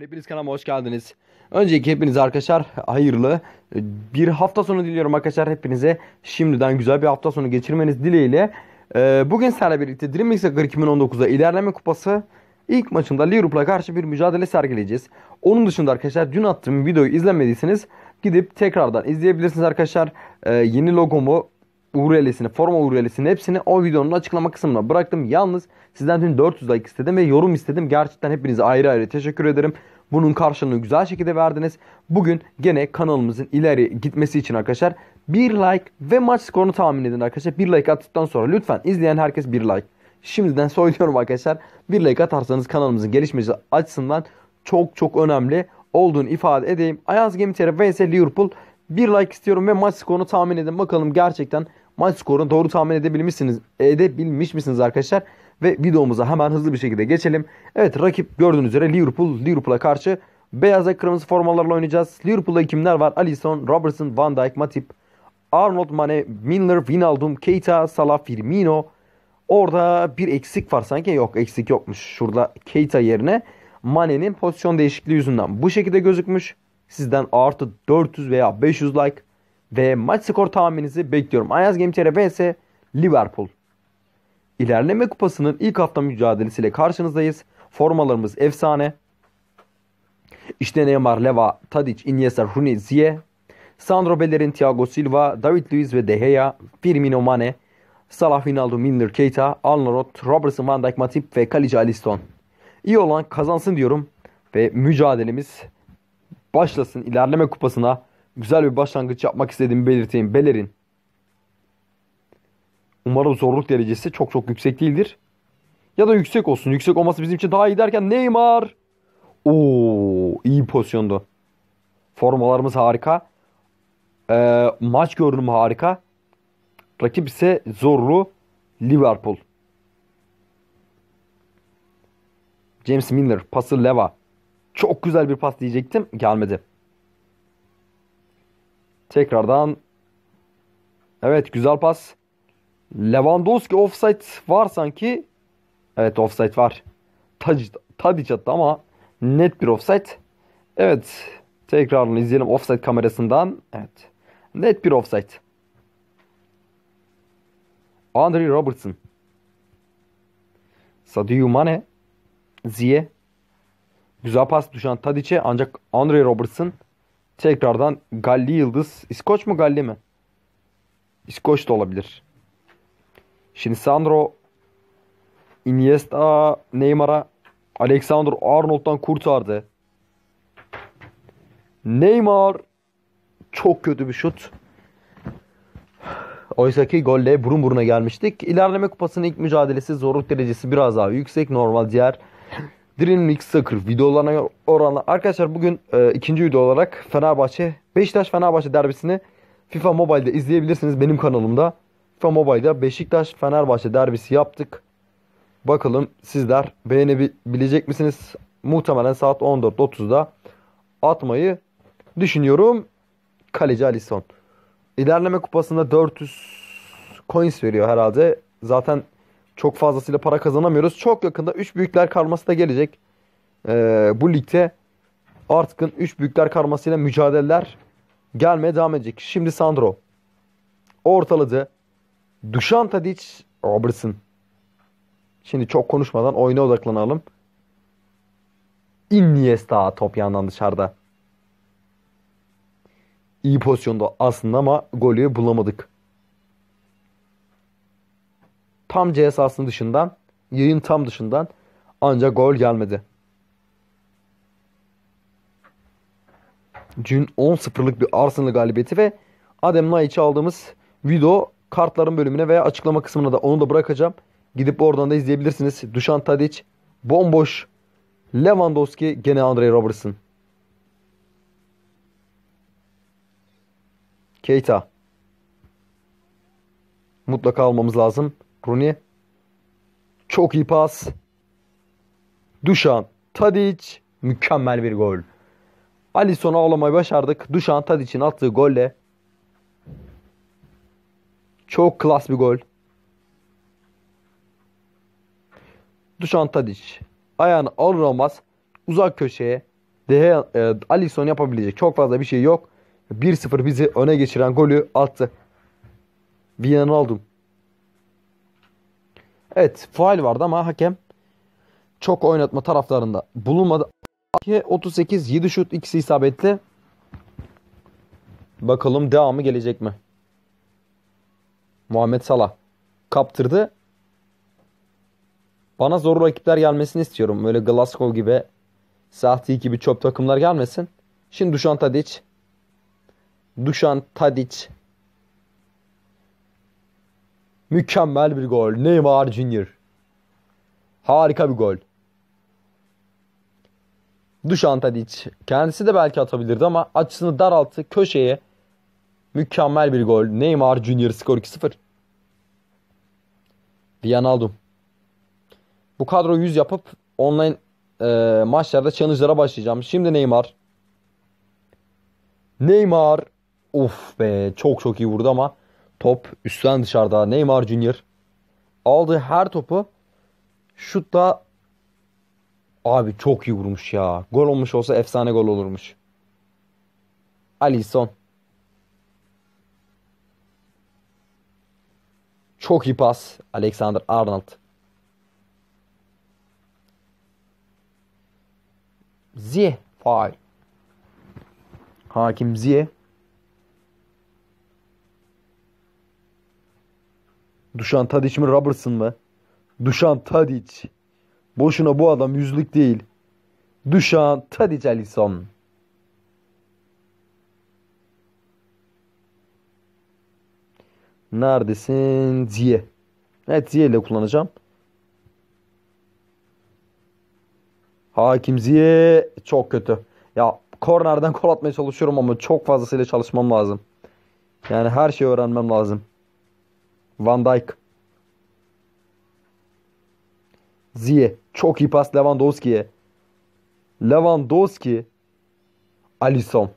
Hepiniz kanalıma hoş geldiniz. Önceki hepinize arkadaşlar hayırlı bir hafta sonu diliyorum arkadaşlar hepinize. Şimdiden güzel bir hafta sonu geçirmeniz dileğiyle. Ee, bugün sizlerle birlikte Dream Mix Soccer 2019'da ilerleme kupası ilk maçında Liverpool'a karşı bir mücadele sergileyeceğiz. Onun dışında arkadaşlar dün attığım videoyu izlemediyseniz gidip tekrardan izleyebilirsiniz arkadaşlar. Ee, yeni logomu URL'sini, forma URL'sini hepsini o videonun açıklama kısmına bıraktım. Yalnız sizden dün 400 like istedim ve yorum istedim. Gerçekten hepinize ayrı ayrı teşekkür ederim. Bunun karşılığını güzel şekilde verdiniz. Bugün gene kanalımızın ileri gitmesi için arkadaşlar bir like ve maç skorunu tahmin edin arkadaşlar. Bir like attıktan sonra lütfen izleyen herkes bir like. Şimdiden söylüyorum arkadaşlar. Bir like atarsanız kanalımızın gelişmesi açısından çok çok önemli olduğunu ifade edeyim. Ayaz Gemi TR vs Liverpool bir like istiyorum ve maç skorunu tahmin edin. Bakalım gerçekten maç skorunu doğru tahmin edebilmişsiniz, edebilmiş misiniz arkadaşlar? Ve videomuza hemen hızlı bir şekilde geçelim. Evet rakip gördüğünüz üzere Liverpool. Liverpool'a karşı beyaz ve kırmızı formalarla oynayacağız. Liverpool'da kimler var? Alisson, Robertson, Van Dijk, Matip, Arnold, Mane, Milner, Wijnaldum, Keita, Salah, Firmino. Orada bir eksik var sanki. Yok eksik yokmuş. Şurada Keita yerine Mane'nin pozisyon değişikliği yüzünden bu şekilde gözükmüş. Sizden artı 400 veya 500 like ve maç skor tahmininizi bekliyorum. Ayaz Game vs Liverpool. İlerleme kupasının ilk hafta mücadelesiyle karşınızdayız. Formalarımız efsane. İşte Neymar, Leva, Tadic, Iniesta, Rooney, Ziyeh, Sandro Bellerin, Thiago Silva, David Luiz ve De Gea, Firmino Mane, Salah, Wijnaldum, Milner, Keita, Arnold, Robertson, Van Dijk, Matip ve kaleci Alisson. İyi olan kazansın diyorum ve mücadelemiz başlasın. İlerleme kupasına güzel bir başlangıç yapmak istediğimi belirteyim. Bellerin Umarım zorluk derecesi çok çok yüksek değildir. Ya da yüksek olsun. Yüksek olması bizim için daha iyi derken Neymar. Oo, iyi pozisyondu. Formalarımız harika. Ee, maç görünümü harika. Rakip ise zorlu Liverpool. James Milner pası Leva. Çok güzel bir pas diyecektim. Gelmedi. Tekrardan Evet güzel pas. Lewandowski offside var sanki. Evet offside var. Tadic, Tadic attı ama net bir offside. Evet. Tekrarını izleyelim offside kamerasından. Evet. Net bir offside. Andre Robertson. Sadio Mane. Ziye. Güzel pas düşen Tadic'e ancak Andre Robertson tekrardan Galli Yıldız. İskoç mu Galli mi? İskoç da olabilir. Şimdi Sandro Iniesta Neymar'a Alexander Arnold'dan kurtardı. Neymar çok kötü bir şut. Oysa ki golle burun buruna gelmiştik. İlerleme kupasının ilk mücadelesi zorluk derecesi biraz daha yüksek. Normal diğer Dream League Soccer videolarına oranla. Arkadaşlar bugün e, ikinci video olarak Fenerbahçe Beşiktaş Fenerbahçe derbisini FIFA Mobile'de izleyebilirsiniz benim kanalımda. FIFA Mobile'da Beşiktaş Fenerbahçe derbisi yaptık. Bakalım sizler beğenebilecek misiniz? Muhtemelen saat 14.30'da atmayı düşünüyorum. Kaleci Alisson. İlerleme kupasında 400 coins veriyor herhalde. Zaten çok fazlasıyla para kazanamıyoruz. Çok yakında 3 büyükler karması da gelecek. Ee, bu ligde artık 3 büyükler karmasıyla mücadeleler gelmeye devam edecek. Şimdi Sandro ortaladı. Dušan Tadic, Robertson. Şimdi çok konuşmadan oyuna odaklanalım. Iniesta top yandan dışarıda. İyi pozisyonda aslında ama golü bulamadık. Tam C dışından, yayın tam dışından ancak gol gelmedi. Dün 10-0'lık bir Arsenal galibiyeti ve Adem Laiç'i aldığımız video kartların bölümüne veya açıklama kısmına da onu da bırakacağım. Gidip oradan da izleyebilirsiniz. Dušan Tadic bomboş. Lewandowski gene Andre Robertson. Keita. Mutlaka almamız lazım. Rooney. Çok iyi pas. Dušan Tadic. Mükemmel bir gol. Alisson'u ağlamayı başardık. Dušan Tadic'in attığı golle çok klas bir gol. Dušan Tadic ayağını alır olmaz uzak köşeye De Gea, e, Alisson yapabilecek çok fazla bir şey yok. 1-0 bizi öne geçiren golü attı. Wijnaldum. Evet faal vardı ama hakem çok oynatma taraflarında bulunmadı. 38 7 şut ikisi isabetli. Bakalım devamı gelecek mi? Muhammed Salah kaptırdı. Bana zor rakipler gelmesini istiyorum. Böyle Glasgow gibi, Celtic gibi çöp takımlar gelmesin. Şimdi Dušan Tadić. Dušan Tadić. Mükemmel bir gol. Neymar Junior. Harika bir gol. Dušan Tadić. Kendisi de belki atabilirdi ama açısını daralttı. Köşeye. Mükemmel bir gol. Neymar Junior skor 2-0. Wijnaldum. Bu kadro 100 yapıp online e, maçlarda challenge'lara başlayacağım. Şimdi Neymar. Neymar. Of be çok çok iyi vurdu ama top üstten dışarıda. Neymar Junior aldığı her topu şutla abi çok iyi vurmuş ya. Gol olmuş olsa efsane gol olurmuş. Alisson. Çok iyi pas. Alexander Arnold. Ziye faal. Hakim Ziye. Dušan Tadić mi Robertson mı? Dušan Tadić. Boşuna bu adam yüzlük değil. Dušan Tadić Alisson. Neredesin? Ziye. Evet Ziye ile kullanacağım. Hakim Ziye çok kötü. Ya kornerden gol atmaya çalışıyorum ama çok fazlasıyla çalışmam lazım. Yani her şeyi öğrenmem lazım. Van Dijk. Ziye. Çok iyi pas Lewandowski'ye. Lewandowski. Alisson.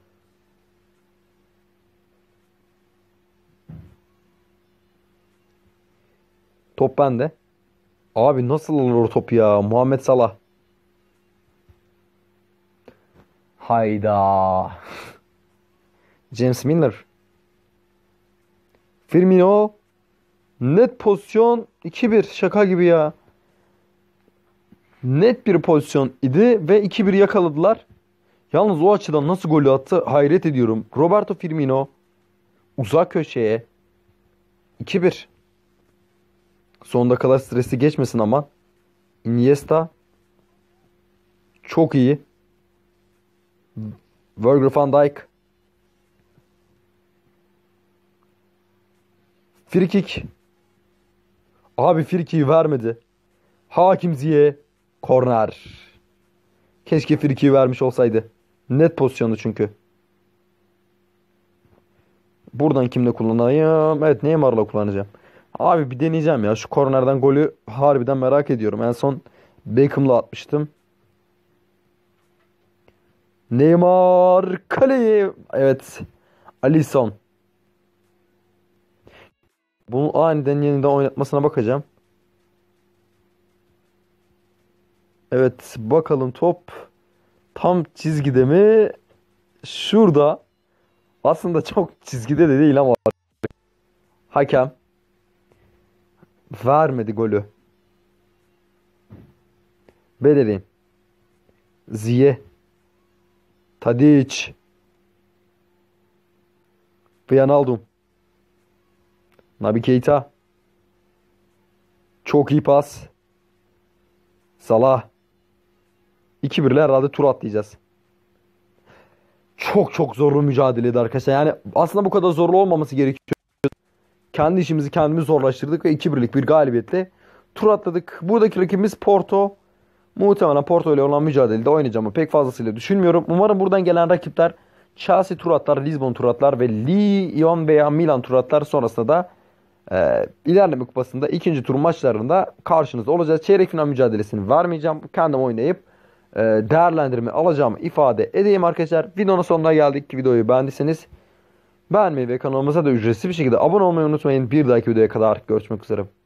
Top bende. Abi nasıl olur o top ya? Muhammed Salah. Hayda. James Milner. Firmino. Net pozisyon 2-1. Şaka gibi ya. Net bir pozisyon idi ve 2-1 yakaladılar. Yalnız o açıdan nasıl golü attı hayret ediyorum. Roberto Firmino uzak köşeye 2-1. Sonunda kadar stresi geçmesin ama. Iniesta çok iyi. Virgil van Dijk Frikik Abi frikiyi vermedi. Hakim Ziye korner. Keşke frikiyi vermiş olsaydı. Net pozisyonu çünkü. Buradan kimle kullanayım? Evet Neymar'la kullanacağım. Abi bir deneyeceğim ya. Şu kornerden golü harbiden merak ediyorum. En son Beckham'la atmıştım. Neymar kaleyi. Evet. Alisson. Bunu aniden yeniden oynatmasına bakacağım. Evet bakalım top tam çizgide mi? Şurada. Aslında çok çizgide de değil ama hakem vermedi golü. Bellerin. Ziye. Tadic. Wijnaldum. Nabi Keita. Çok iyi pas. Salah. 2-1 ile herhalde tur atlayacağız. Çok çok zorlu mücadeleydi arkadaşlar. Yani aslında bu kadar zorlu olmaması gerekiyor. Kendi işimizi kendimiz zorlaştırdık ve 2-1'lik bir galibiyetle tur atladık. Buradaki rakibimiz Porto. Muhtemelen Porto ile olan mücadelede oynayacağımı pek fazlasıyla düşünmüyorum. Umarım buradan gelen rakipler Chelsea tur atlar, Lisbon tur atlar ve Lyon veya Milan tur atlar sonrasında da e, ilerleme kupasında ikinci tur maçlarında karşınızda olacağız. Çeyrek final mücadelesini vermeyeceğim. Kendim oynayıp e, değerlendirme alacağımı ifade edeyim arkadaşlar. Videonun sonuna geldik. Videoyu beğendiyseniz beğenmeyi ve kanalımıza da ücretsiz bir şekilde abone olmayı unutmayın. Bir dahaki videoya kadar görüşmek üzere.